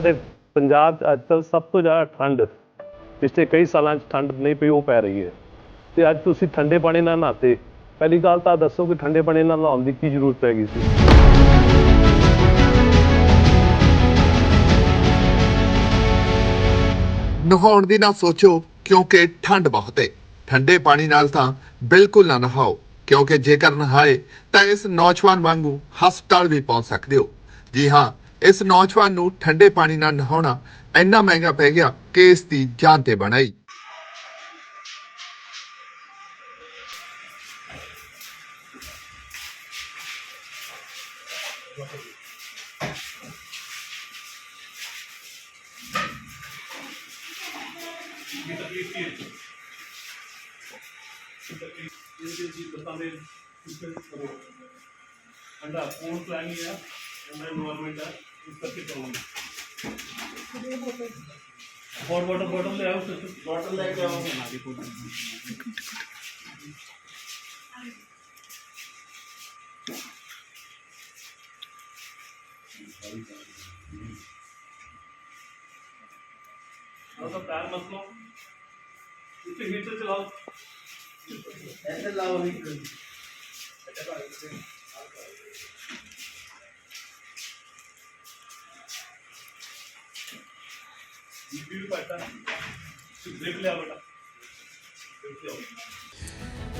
ਤੇ ਪੰਜਾਬ 'ਚ ਅੱਜ ਕੱਲ੍ਹ ਸਭ ਤੋਂ ਜ਼ਿਆਦਾ ਠੰਡ, ਪਿਛਲੇ ਕਈ ਸਾਲਾਂ 'ਚ ਠੰਡ ਨਹੀਂ ਪਈ, ਉਹ ਪੈ ਰਹੀ ਹੈ। ਤੇ ਅੱਜ ਤੁਸੀਂ ਠੰਡੇ ਪਾਣੀ ਨਾਲ ਨਹਾਤੇ, ਪਹਿਲੀ ਗੱਲ ਤਾਂ ਦੱਸੋ ਕਿ ਠੰਡੇ ਪਾਣੀ ਨਾਲ ਨਹਾਉਣ ਦੀ ਕੀ ਜ਼ਰੂਰਤ ਪੈ ਗਈ ਸੀ? ਨਹਾਉਣ ਦੀ ਨਾ ਸੋਚੋ, ਕਿਉਂਕਿ ਠੰਡ ਬਹੁਤ ਹੈ ਠੰਡੇ ਪਾਣੀ ਨਾਲ ਤਾਂ ਬਿਲਕੁਲ ਨਾ ਨਹਾਓ, ਕਿਉਂਕਿ ਜੇਕਰ ਨਹਾਏ ਤਾਂ ਇਸ ਨੌਜਵਾਨ ਵਾਂਗੂ ਹਸਪਤਾਲ ਵੀ ਪਹੁੰਚ ਸਕਦੇ ਹੋ। ਜੀ ਹਾਂ ਇਸ ਨੌਜਵਾਨ ਨੂੰ ਠੰਡੇ ਪਾਣੀ ਨਾਲ ਨਹਾਉਣਾ ਇੰਨਾ ਮਹਿੰਗਾ ਪੈ ਗਿਆ ਕਿ ਇਸ ਦੀ ਜਾਨ ਤੇ ਬਣਾਈ। ਇਹਦੇ ਜੀ ਬਤਾਵੇ ਠੰਡਾ ਕੋਲ ਪਲਾਨੀ ਆ ਐਨवायरमेंट ਆ। और बॉटम बॉटम ले आओ बॉटम ले आओ। और तो पैर मत लो। इसे हीटर चलाओ। ऐसे लाओ हीटर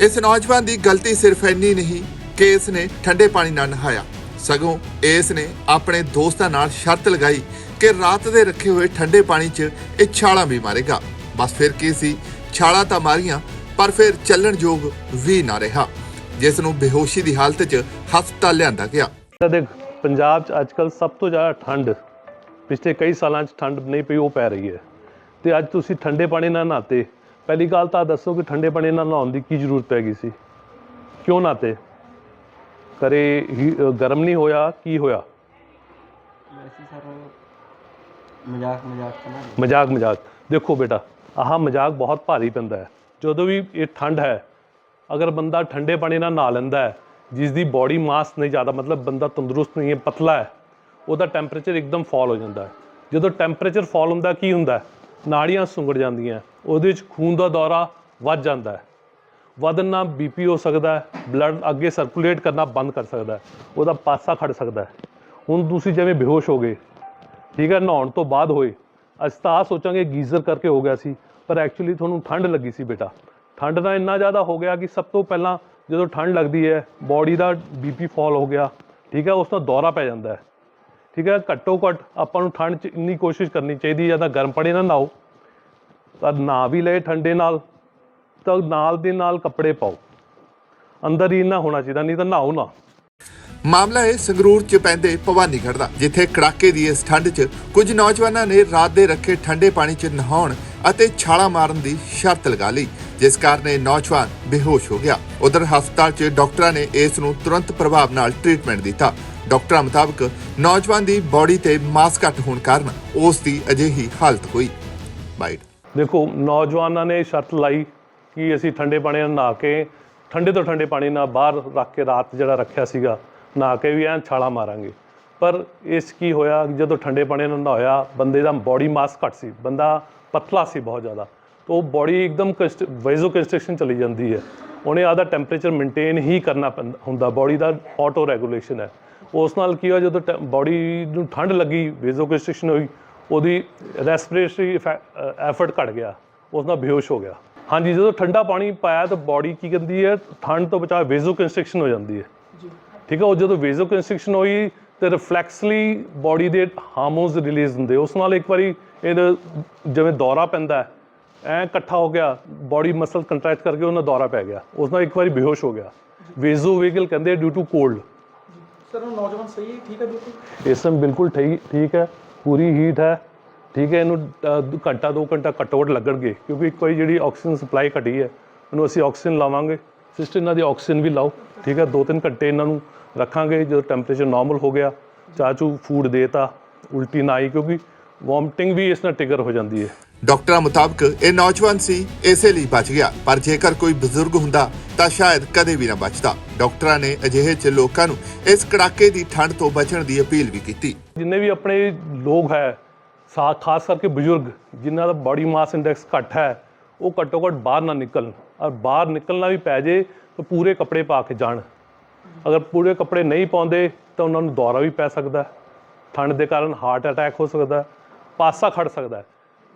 ਇਸ ਨੌਜਵਾਨ ਦੀ ਗਲਤੀ ਸਿਰਫ ਇੰਨੀ ਨਹੀਂ ਕਿ ਇਸ ਨੇ ਠੰਡੇ ਪਾਣੀ ਨਾਲ ਨਹਾਇਆ। ਸਗੋਂ ਇਸ ਨੇ ਆਪਣੇ ਦੋਸਤਾਂ ਨਾਲ ਸ਼ਰਤ ਲਗਾਈ ਕਿ ਰਾਤ ਦੇ ਰੱਖੇ ਹੋਏ ਠੰਡੇ ਪਾਣੀ 'ਚ ਇਹ ਛਾਲਾਂ ਵੀ ਮਾਰੇਗਾ। ਬਸ ਫਿਰ ਕੀ ਸੀ? ਛਾਲਾਂ ਤਾਂ ਮਾਰੀਆਂ, ਪਰ ਫਿਰ ਚੱਲਣ ਯੋਗ ਵੀ ਨਾ ਰਿਹਾ, ਜਿਸ ਨੂੰ ਬੇਹੋਸ਼ੀ ਦੀ ਹਾਲਤ 'ਚ ਹਸਪਤਾਲ ਲਿਆਂਦਾ ਗਿਆ। ਦੇਖ, ਪੰਜਾਬ 'ਚ ਅੱਜਕੱਲ ਸਭ ਤੋਂ ਜ਼ਿਆਦਾ ਠੰਡ ਪਿਛਲੇ ਕਈ ਸਾਲਾਂ 'ਚ ਠੰਡ ਨਹੀਂ ਪਈ ਉਹ ਪੈ ਰਹੀ ਹੈ। ਤੇ ਅੱਜ ਤੁਸੀਂ ਠੰਡੇ ਪਾਣੀ ਨਾਲ ਨਹਾਤੇ। ਪਹਿਲੀ ਗੱਲ ਤਾਂ ਦੱਸੋ ਕਿ ਠੰਡੇ ਪਾਣੀ ਨਾਲ ਨਹਾਉਣ ਦੀ ਕੀ ਜ਼ਰੂਰਤ ਪੈ ਗਈ ਸੀ? ਕਿਉਂ ਨਹਾਤੇ? ਕਰੇ ਗਰਮ ਨਹੀਂ ਹੋਇਆ ਕੀ ਹੋਇਆ? ਵੈਸੇ ਸਰ ਮਜ਼ਾਕ ਮਜ਼ਾਕ ਤਾਂ ਨਾ ਮਜ਼ਾਕ ਮਜ਼ਾਕ। ਦੇਖੋ ਬੇਟਾ ਆਹ ਮਜ਼ਾਕ ਬਹੁਤ ਭਾਰੀ ਪੈਂਦਾ ਹੈ। ਜਦੋਂ ਵੀ ਇਹ ਠੰਡ ਹੈ ਅਗਰ ਬੰਦਾ ਠੰਡੇ ਪਾਣੀ ਨਾਲ ਨਹਾ ਲੈਂਦਾ ਹੈ ਜਿਸ ਦੀ ਬਾਡੀ ਮਾਸ ਨਹੀਂ ਜ਼ਿਆਦਾ ਮਤਲਬ ਬੰਦਾ ਤੰਦਰੁਸਤ ਨਹੀਂ ਹੈ ਪਤਲਾ ਹੈ ਉਹਦਾ ਟੈਂਪਰੇਚਰ ਇੱਕਦਮ ਫਾਲ ਹੋ ਜਾਂਦਾ ਹੈ। ਜਦੋਂ ਟੈਂਪਰੇਚਰ ਫਾਲ ਹੁੰਦਾ, ਕੀ ਹੁੰਦਾ ਨਾੜੀਆਂ ਸੁੰਗੜ ਜਾਂਦੀਆਂ ਉਹਦੇ ਵਿੱਚ ਖੂਨ ਦਾ ਦੌਰਾ ਵੱਧ ਜਾਂਦਾ ਹੈ। ਵਧਣ ਨਾਲ ਬੀਪੀ ਹੋ ਸਕਦਾ ਹੈ ਬਲੱਡ ਅੱਗੇ ਸਰਕੂਲੇਟ ਕਰਨਾ ਬੰਦ ਕਰ ਸਕਦਾ ਹੈ, ਉਹਦਾ ਪਾਸਾ ਖੜ ਸਕਦਾ ਹੈ। ਹੁਣ ਤੁਸੀਂ ਜਿਵੇਂ ਬੇਹੋਸ਼ ਹੋ ਗਏ, ਠੀਕ ਹੈ, ਨਹਾਉਣ ਤੋਂ ਬਾਅਦ ਹੋਏ, ਅਸੀਂ ਤਾਂ ਆਹ ਸੋਚਾਂਗੇ ਗੀਜ਼ਰ ਕਰਕੇ ਹੋ ਗਿਆ ਸੀ, ਪਰ ਐਕਚੁਅਲੀ ਤੁਹਾਨੂੰ ਠੰਡ ਲੱਗੀ ਸੀ ਬੇਟਾ। ਠੰਡ ਦਾ ਇੰਨਾ ਜ਼ਿਆਦਾ ਹੋ ਗਿਆ ਕਿ ਸਭ ਤੋਂ ਪਹਿਲਾਂ ਜਦੋਂ ਠੰਡ ਲੱਗਦੀ ਹੈ ਬਾਡੀ ਦਾ ਬੀਪੀ ਫਾਲ ਹੋ ਗਿਆ, ਠੀਕ ਹੈ, ਉਸ ਦਾ ਦੌਰਾ ਪੈ ਜਾਂਦਾ ਹੈ। ਠੀਕ ਹੈ, ਘੱਟੋ ਘੱਟ ਆਪਾਂ ਨੂੰ ਠੰਡ 'ਚ ਇੰਨੀ ਕੋਸ਼ਿਸ਼ ਕਰਨੀ ਚਾਹੀਦੀ ਜਾਂ ਤਾਂ ਗਰਮ ਪਾਣੀ ਨਾਲ ਨਹਾਓ, ਤਾਂ ਨਹਾ ਵੀ ਲਏ ਠੰਡੇ ਨਾਲ, ਤਾਂ ਨਾਲ ਦੇ ਨਾਲ ਕੱਪੜੇ ਪਾਓ। ਅੰਦਰ ਹੀ ਇੰਨਾ ਹੋਣਾ ਚਾਹੀਦਾ, ਨਹੀਂ ਤਾਂ ਨਹਾਓ ਨਾ। ਮਾਮਲਾ ਹੈ ਸੰਗਰੂਰ 'ਚ ਪੈਂਦੇ ਭਵਾਨੀਗੜ੍ਹ ਦਾ, ਜਿੱਥੇ ਕੜਾਕੇ ਦੀ ਇਸ ਠੰਡ 'ਚ ਕੁਝ ਨੌਜਵਾਨਾਂ ਨੇ ਰਾਤ ਦੇ ਰੱਖੇ ਠੰਡੇ ਪਾਣੀ 'ਚ ਨਹਾਉਣ ਅਤੇ ਛਾਲਾਂ ਮਾਰਨ ਦੀ ਸ਼ਰਤ ਲਗਾ ਲਈ, ਜਿਸ ਕਾਰਨ ਇਹ ਨੌਜਵਾਨ ਬੇਹੋਸ਼ ਹੋ ਗਿਆ। ਉਧਰ ਹਸਪਤਾਲ 'ਚ ਡਾਕਟਰਾਂ ਨੇ ਇਸ ਨੂੰ ਤੁਰੰਤ ਪ੍ਰਭਾਵ ਨਾਲ ਟ੍ਰੀਟਮੈਂਟ ਦਿੱਤਾ। ਡਾਕਟਰਾਂ ਮੁਤਾਬਕ ਨੌਜਵਾਨ ਦੀ ਬਾਡੀ ਤੇ ਮਾਸ ਘੱਟ ਹੋਣ ਕਾਰਨ ਉਸ ਦੀ ਅਜਿਹੀ ਹਾਲਤ ਹੋਈ। ਬਾਈਟ। ਦੇਖੋ, ਨੌਜਵਾਨਾਂ ਨੇ ਸ਼ਰਤ ਲਾਈ ਕਿ ਅਸੀਂ ਠੰਡੇ ਪਾਣੀ ਨਾਲ ਨਹਾ ਕੇ, ਠੰਡੇ ਤੋਂ ਠੰਡੇ ਪਾਣੀ ਨਾਲ ਬਾਹਰ ਰੱਖ ਕੇ ਰਾਤ ਜਿਹੜਾ ਰੱਖਿਆ ਸੀਗਾ, ਨਹਾ ਕੇ ਵੀ ਐਨ ਛਾਲਾ ਮਾਰਾਂਗੇ। ਪਰ ਇਸ ਕੀ ਹੋਇਆ, ਜਦੋਂ ਠੰਡੇ ਪਾਣੀ ਨਾਲ ਨਹਾਇਆ ਬੰਦੇ ਦਾ ਬਾਡੀ ਮਾਸ ਘੱਟ ਸੀ, ਬੰਦਾ ਪਤਲਾ ਸੀ ਬਹੁਤ ਜ਼ਿਆਦਾ। ਤਾਂ ਉਹ ਬਾਡੀ ਇੱਕਦਮ ਵੈਜ਼ੋ ਕੰਸਟ੍ਰਕਸ਼ਨ ਚਲੀ ਜਾਂਦੀ ਹੈ। ਉਹਨੇ ਆਦਾ ਟੈਂਪਰੇਚਰ ਮੇਨਟੇਨ ਹੀ ਕਰਨਾ ਪੈਂਦਾ, ਹੁੰਦਾ, ਬਾਡੀ ਦਾ ਆਟੋ ਰੈਗੂਲੇਸ਼ਨ ਹੈ। ਉਸ ਨਾਲ ਕੀ ਹੋਇਆ ਜਦੋਂ ਬਾਡੀ ਨੂੰ ਠੰਡ ਲੱਗੀ ਵੈਜ਼ੋ ਕੰਸਟ੍ਰਕਸ਼ਨ ਹੋਈ ਉਹਦੀ ਰੈਸਪੀਰੇਟਰੀ ਐਫਰਟ ਘਟ ਗਿਆ ਉਸ ਨਾਲ ਬੇਹੋਸ਼ ਹੋ ਗਿਆ। ਹਾਂਜੀ ਜਦੋਂ ਠੰਡਾ ਪਾਣੀ ਪਾਇਆ ਤਾਂ ਬਾਡੀ ਕੀ ਕਰਦੀ ਹੈ ਠੰਡ ਤੋਂ ਬਚਾ ਵੇਜ਼ੋ ਕੰਸਟ੍ਰਕਸ਼ਨ ਹੋ ਜਾਂਦੀ ਹੈ। ਠੀਕ ਹੈ ਉਹ ਜਦੋਂ ਵੇਜ਼ੋ ਕੰਸਟ੍ਰਕਸ਼ਨ ਹੋਈ ਤੇ ਰਿਫਲੈਕਸਲੀ ਬਾਡੀ ਦੇ ਹਾਰਮੋਨਸ ਰਿਲੀਜ਼ ਹੁੰਦੇ ਉਸ ਨਾਲ ਇੱਕ ਵਾਰੀ ਇਹ ਜਿਵੇਂ ਦੌਰਾ ਪੈਂਦਾ ਐ ਇਕੱਠਾ ਹੋ ਗਿਆ ਬਾਡੀ ਮਸਲ ਕੰਟਰੈਕਟ ਕਰਕੇ ਉਹਨਾਂ ਦੌਰਾ ਪੈ ਗਿਆ ਉਸ ਨਾਲ ਇੱਕ ਵਾਰੀ ਬੇਹੋਸ਼ ਹੋ ਗਿਆ। ਵੇਜ਼ੋ ਵੇਗਲ ਕਹਿੰਦੇ ਡਿਊ ਟੂ ਕੋਲਡ ਸਰ ਉਹ ਨੌਜਵਾਨ ਸਹੀ ਠੀਕ ਹੈ ਬਿਲਕੁਲ? ਇਸ ਸਮੇਂ ਬਿਲਕੁਲ ਠੀਕ ਠੀਕ ਹੈ, ਪੂਰੀ ਹੀਟ ਹੈ। ਠੀਕ ਹੈ, ਇਹਨੂੰ ਘੰਟਾ ਦੋ ਘੰਟਾ ਘੱਟੋ ਘੱਟ ਲੱਗਣਗੇ, ਕਿਉਂਕਿ ਇੱਕ ਵਾਰੀ ਜਿਹੜੀ ਆਕਸੀਜਨ ਸਪਲਾਈ ਘਟੀ ਹੈ, ਉਹਨੂੰ ਅਸੀਂ ਆਕਸੀਜਨ ਲਾਵਾਂਗੇ। ਸਿਸਟਮ ਇਹਨਾਂ ਦੀ ਆਕਸੀਜਨ ਵੀ ਲਾਓ, ਠੀਕ ਹੈ ਦੋ ਤਿੰਨ ਘੰਟੇ ਇਹਨਾਂ ਨੂੰ ਰੱਖਾਂਗੇ, ਜਦੋਂ ਟੈਂਪਰੇਚਰ ਨਾਰਮਲ ਹੋ ਗਿਆ, ਚਾਚੂ ਫੂਡ ਦੇਤਾ, ਉਲਟੀ ਨਾ ਆਈ, ਕਿਉਂਕਿ ਵੋਮਟਿੰਗ ਵੀ ਇਸ ਨਾਲ ਟ੍ਰਿਗਰ ਹੋ ਜਾਂਦੀ ਹੈ। ਡਾਕਟਰਾਂ ਮੁਤਾਬਕ ਇਹ ਨੌਜਵਾਨ ਸੀ, ਇਸੇ ਲਈ ਬਚ ਗਿਆ। ਪਰ ਜੇਕਰ ਕੋਈ ਬਜ਼ੁਰਗ ਹੁੰਦਾ, ਤਾਂ ਸ਼ਾਇਦ ਕਦੇ ਵੀ ਨਾ ਬਚਦਾ। ਡਾਕਟਰਾਂ ਨੇ ਅਜਿਹੇ ਚ ਲੋਕਾਂ ਨੂੰ ਇਸ ਕੜਾਕੇ ਦੀ ਠੰਡ ਤੋਂ ਬਚਣ ਦੀ ਅਪੀਲ ਵੀ ਕੀਤੀ। ਜਿੰਨੇ ਵੀ ਆਪਣੇ ਲੋਕ ਹੈ, ਸਾ, ਖਾਸ ਕਰਕੇ ਬਜ਼ੁਰਗ, ਜਿਨ੍ਹਾਂ ਦਾ ਬਾਡੀ ਮਾਸ ਇੰਡੈਕਸ ਘੱਟ ਹੈ, ਉਹ ਘੱਟੋ ਘੱਟ ਬਾਹਰ ਨਾ ਨਿਕਲਣ। ਔਰ ਬਾਹਰ ਨਿਕਲਣਾ ਵੀ ਪੈ ਜੇ, ਤਾਂ ਪੂਰੇ ਕੱਪੜੇ ਪਾ ਕੇ ਜਾਣ। ਅਗਰ ਪੂਰੇ ਕੱਪੜੇ ਨਹੀਂ ਪਾਉਂਦੇ, ਤਾਂ ਉਹਨਾਂ ਨੂੰ ਦੌਰਾ ਵੀ ਪੈ ਸਕਦਾ। ਠੰਡ ਦੇ ਕਾਰਨ ਹਾਰਟ ਅਟੈਕ ਹੋ ਸਕਦਾ, ਪਾਸਾ ਖੜ ਸਕਦਾ।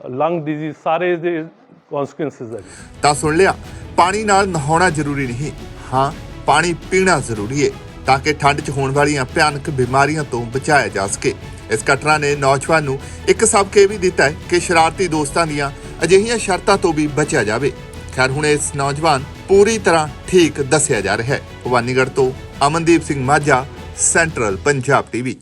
ਲੰਗ ਡਿਜ਼ੀਜ਼ ਸਾਰੇ ਇਸਦੇ ਕਨਸੀਕੁਐਂਸਸ ਹੈ ਤਾਂ ਸੁਣ ਲਿਆ, ਪਾਣੀ ਨਾਲ ਨਹਾਉਣਾ ਜ਼ਰੂਰੀ ਨਹੀਂ। ਹਾਂ, ਪਾਣੀ ਪੀਣਾ ਜ਼ਰੂਰੀ ਹੈ ਤਾਂ ਕਿ ਠੰਡ 'ਚ ਹੋਣ ਵਾਲੀਆਂ ਭਿਆਨਕ ਬਿਮਾਰੀਆਂ ਤੋਂ ਬਚਾਇਆ ਜਾ ਸਕੇ। ਇਸ ਘਟਨਾ ਨੇ ਨੌਜਵਾਨ ਨੂੰ ਇੱਕ ਸਬਕ ਇਹ ਵੀ ਦਿੱਤਾ ਹੈ ਕਿ ਸ਼ਰਾਰਤੀ ਦੋਸਤਾਂ ਦੀਆਂ ਅਜਿਹੀਆਂ ਸ਼ਰਤਾਂ ਤੋਂ ਵੀ ਬਚਿਆ ਜਾਵੇ। ਖੈਰ, ਹੁਣ ਇਸ ਨੌਜਵਾਨ ਪੂਰੀ ਤਰ੍ਹਾਂ ਠੀਕ ਦੱਸਿਆ ਜਾ ਰਿਹਾ ਹੈ। ਭਵਾਨੀਗੜ੍ਹ ਤੋਂ ਅਮਨਦੀਪ ਸਿੰਘ ਮਾਝਾ, ਸੈਂਟਰਲ ਪੰਜਾਬ ਟੀਵੀ।